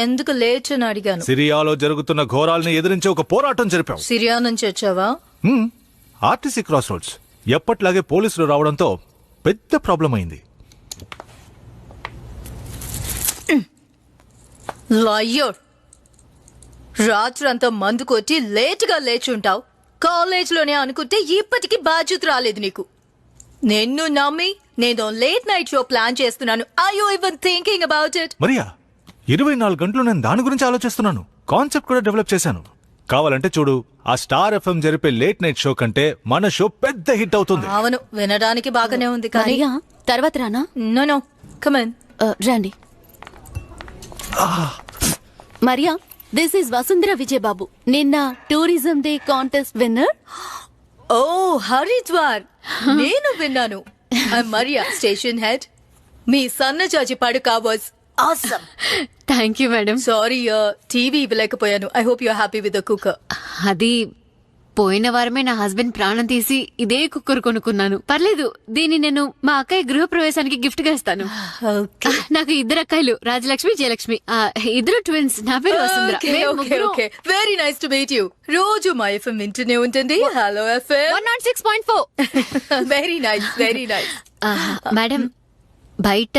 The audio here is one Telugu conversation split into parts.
ఎందుకు లేచని అడిగాను. సిరియాలో జరుగుతున్న ఘోరాల్ని ఎదిరించే ఒక పోరాటం జరిపాం సిరియా నుంచి వచ్చావా? హ్మ్. ఆర్టీసీ క్రాస్ రోడ్స్ ఎప్పట్లాగే పోలీసులు రావడంతో పెద్ద ప్రాబ్లం అయింది. లయ్యోర్ రాత్రంతా మందు కొట్టి లేటుగా లేచుంటావు కాలేజ్లోనే అనుకుంటే ఇప్పటికీ బాధ్యత రాలేదు నీకు. నిన్ను నమ్మి నేను లేట్ నైట్ షో ప్లాన్ చేస్తున్నాను. I you even thinking about it Maria ఇరవై నాలుగు గంటలు నేను దాని గురించి ఆలోచిస్తున్నాను. కాన్సెప్ట్ కూడా డెవలప్ చేశాను. కావాలంటే చూడు ఆ స్టార్ ఎఫ్ఎం జరిపే లేట్ నైట్ షో కంటే మన షో పెద్ద హిట్ అవుతుంది. అవును వినడానికి బాగానే ఉంది కానీ మరియా తర్వాత రానా? నో నో కమన్ ఆ, రండి. Maria this is Vasundhara Vijayababu. నిన్న tourism day contest winner? Oh Haridwar. నేను విన్నాను. మరియా స్టేషన్ హెడ్ మీ సన్నజాజి పడుక was awesome thank you madam sorry TV ఇవ్వలేకపోయాను. I hope you happy with the cooker అది పోయిన వారమే నా హస్బెండ్ ప్రాణం తీసి ఇదే కుక్కర్ కొనుక్కున్నాను. పర్లేదు దీన్ని నేను మా అక్కయ్య గృహ ప్రవేశానికి గిఫ్ట్గా ఇస్తాను. ఓకే నాకు ఇద్దరు అక్కయ్యలు రాజలక్ష్మి జయలక్ష్మి. ఆ, ఇద్దరు ట్విన్స్ నా పేరు Vasundhara. Very nice to meet you రోజు మా ఎఫ్ఎం వింటూనే ఉంటుంది. Hello FM one not six point four very nice very nice madam బయట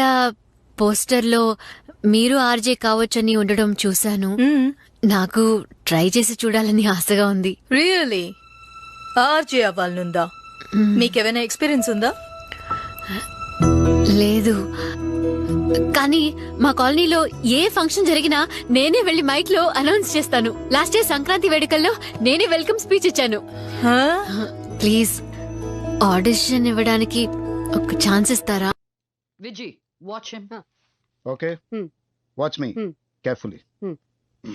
పోస్టర్లో మీరు ఆర్జే కావచ్చని ఉండడం చూశాను. నాకు ట్రై చేసి చూడాలని ఆశగా ఉంది. రియలీ ఆర్జే అవ్వాలనుందా? మీకేమైనా ఎక్స్పీరియన్స్ ఉందా? లేదు. కానీ మా కాలనీలో ఏ ఫంక్షన్ జరిగినా నేనే వెళ్ళి మైక్లో అనౌన్స్ చేస్తాను. లాస్ట్ ఇయర్ సంక్రాంతి వేడుకల్లో నేనే వెల్కమ్ స్పీచ్ ఇచ్చాను? ప్లీజ్ ఆడిషన్ ఇవ్వడానికి ఒక ఛాన్స్ ఇస్తారా? Vijay, watch him. Okay? Hmm. Watch me Hmm. carefully. Hmm.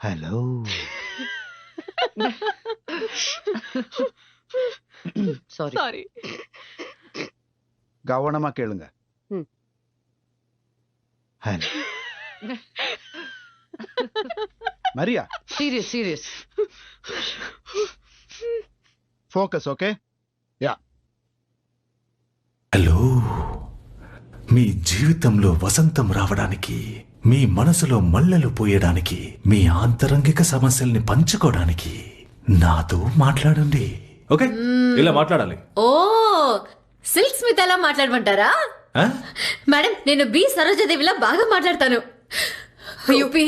Hello. Sorry. Sorry கவனமா கேளுங்க Hmm. Hello. Maria, Serious, focus, okay? Yeah. Hello మీ జీవితంలో వసంతం రావడానికి మీ మనసులో మల్లెలు పోయడానికి మీ ఆంతరంగిక సమస్యల్ని పంచుకోవడానికి నాతో మాట్లాడండి. ఓకే ఇలా మాట్లాడాలి. ఓ సిల్క్ స్మిత్ ఎలా మాట్లాడమంటారా? మేడం నేను బి సరోజదేవిలా బాగా మాట్లాడతాను. యూపీ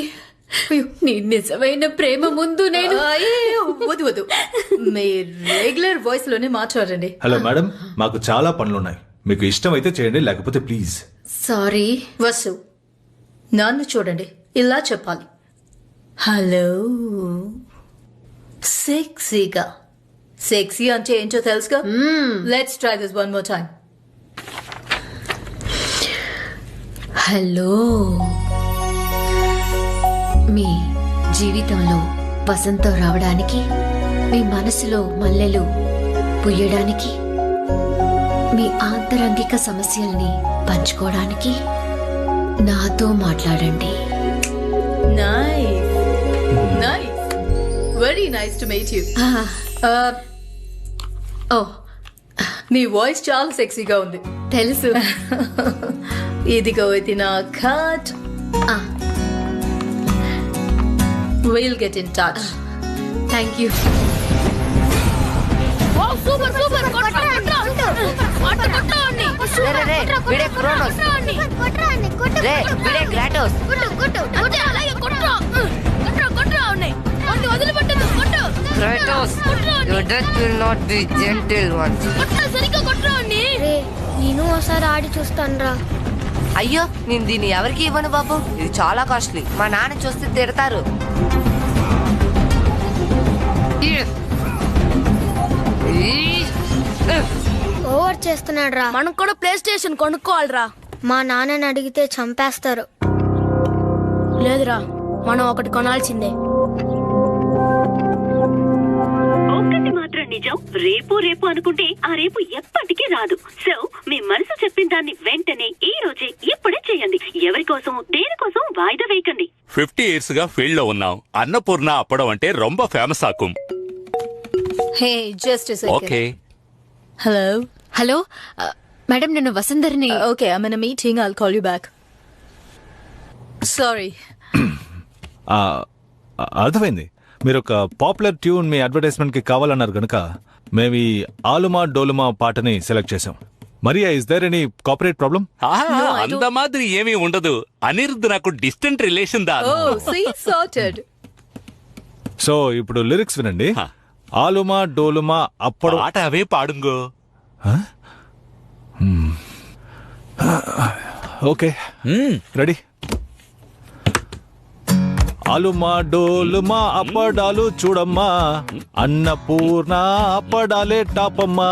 నీ నిజమైన ప్రేమ ముందు నేను అయ్యో, వద్దు వద్దు. మీ రెగ్యులర్ వాయిస్లోనే మాట్లాడండి. Hello madam. మాకు చాలా పనులున్నాయి. మీకు ఇష్టమైతే చేయండి లేకపోతే ప్లీజ్ సారీ. వసు నన్ను చూడండి. ఇలా చెప్పాలి. హలో. సెక్సీగా. సెక్సీ అంటే ఏంటో తెలుసుగా? Let's try this one more time hello. మీ జీవితంలో వసంతం రావడానికి మీ మనసులో మల్లెలు పుయ్యడానికి మీ ఆంతరంగిక సమస్యల్ని పంచుకోవడానికి నాతో మాట్లాడండి. Nice nice very nice to meet you oh me voice చాలా సెక్సీగా ఉంది. తెలుసు. ఇదిగో ఇది నా ఆ, will get in touch thank you వీడే క్రోనోస్ రే వీడే గ్రాటోస్ గ్రాటోస్ your death will not be gentle once రే నేను ఒకసారి ఆడి చూస్తాను రా అయ్యో నేను దీన్ని ఎవరికి ఇవ్వను బాబు? ఇది చాలా కాస్ట్లీ. మా నాన్న చూస్తే తిడతారు. ఓవర్ చేస్తున్నాడు రా మనం కూడా ప్లే స్టేషన్ కొనుక్కోవాలిరా. మా నాన్నని అడిగితే చంపేస్తారు. లేదురా మనం ఒకటి కొనాల్సిందే. నిజం రేపు రేపు అనుకుంటే ఆ రేపు ఎప్పటికీ రాదు. సో మీ మనసు చెప్పిన దాన్ని వెంటనే ఈ రోజే ఇప్పుడే చేయండి. ఎవరి కోసం దేనికోసం వాయిదా వేయకండి. ఫిఫ్టీ ఇయర్స్గా ఫీల్డ్లో ఉన్నాం. అన్నపూర్ణ అప్పడం అంటే రొంబ famous ఆకుం. Hey just okay hello hello madam నేను వసుంధరిని okay I mean meeting I'll call you back sorry అర్థమైంది. మీరు ఒక పాపులర్ ట్యూన్ మీ అడ్వర్టైజ్మెంట్కి కావాలన్నారు గనుక మేము ఈ ఆలుమా డోలుమా పాటని సెలెక్ట్ చేసాం Maria is there any copyright problem అంత మాదిరి ఏమీ ఉండదు. అనిరుద్ధ్ నాకు డిస్టెంట్ రిలేషన్ దా. ఓ సీ సార్టెడ్ సో ఇప్పుడు లిరిక్స్ వినండి. ఆలుమా డోలుమా అప్పడు పాట అవే పాడుంగో. ఓకే. రెడీ ఆలుమా డోలుమా అప్పడాలు చూడమ్మా. అన్నపూర్ణ అప్పడాలే టాపమ్మా.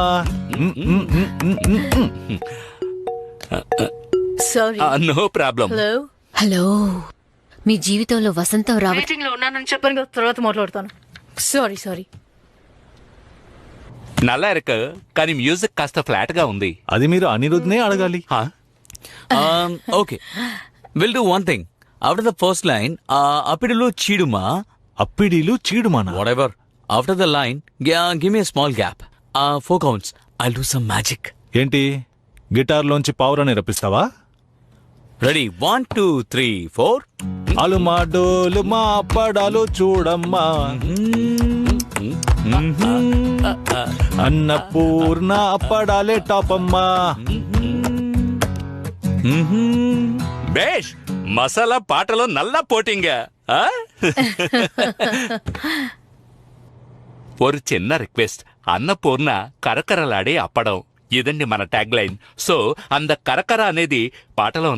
Sorry no problem hello hello మీ జీవితంలో వసంతం రావడం మీటింగ్లో ఉన్నానని చెప్పాను కదా తర్వాత మాట్లాడతాను. సారీ సారీ నల్ల ఎరక కానీ మ్యూజిక్ కాస్త ఫ్లాట్గా ఉంది. అది మీరు అనిరుద్నే అడగాలి. హా? Um, okay. We'll do after the first line ఆ అప్పిడిలు చీడుమా? అప్పిడిలు చీడుమా whatever after the line give me small gap ఆ ఫోక్ అవుట్స్ ఐ డూ సమ్ మ్యాజిక్ ఏంటి? గిటార్ లోంచి పవర్ అని రప్పిస్తావా? Ready one two three four అలు మా డోలు మా అప్పడాలు చూడమ్మా mm-hmm. అన్నపూర్ణ అప్పడాలే టాప్ అమ్మా మసాలా పాటలో నల్ల పోటింగ ஒரு చిన్న రిక్వెస్ట్ అన్నపూర్ణ కరకరలాడే అప్పడం ఇదండి మన ట్యాగ్ లైన్ సో అంద కరకర అనేది పాటలో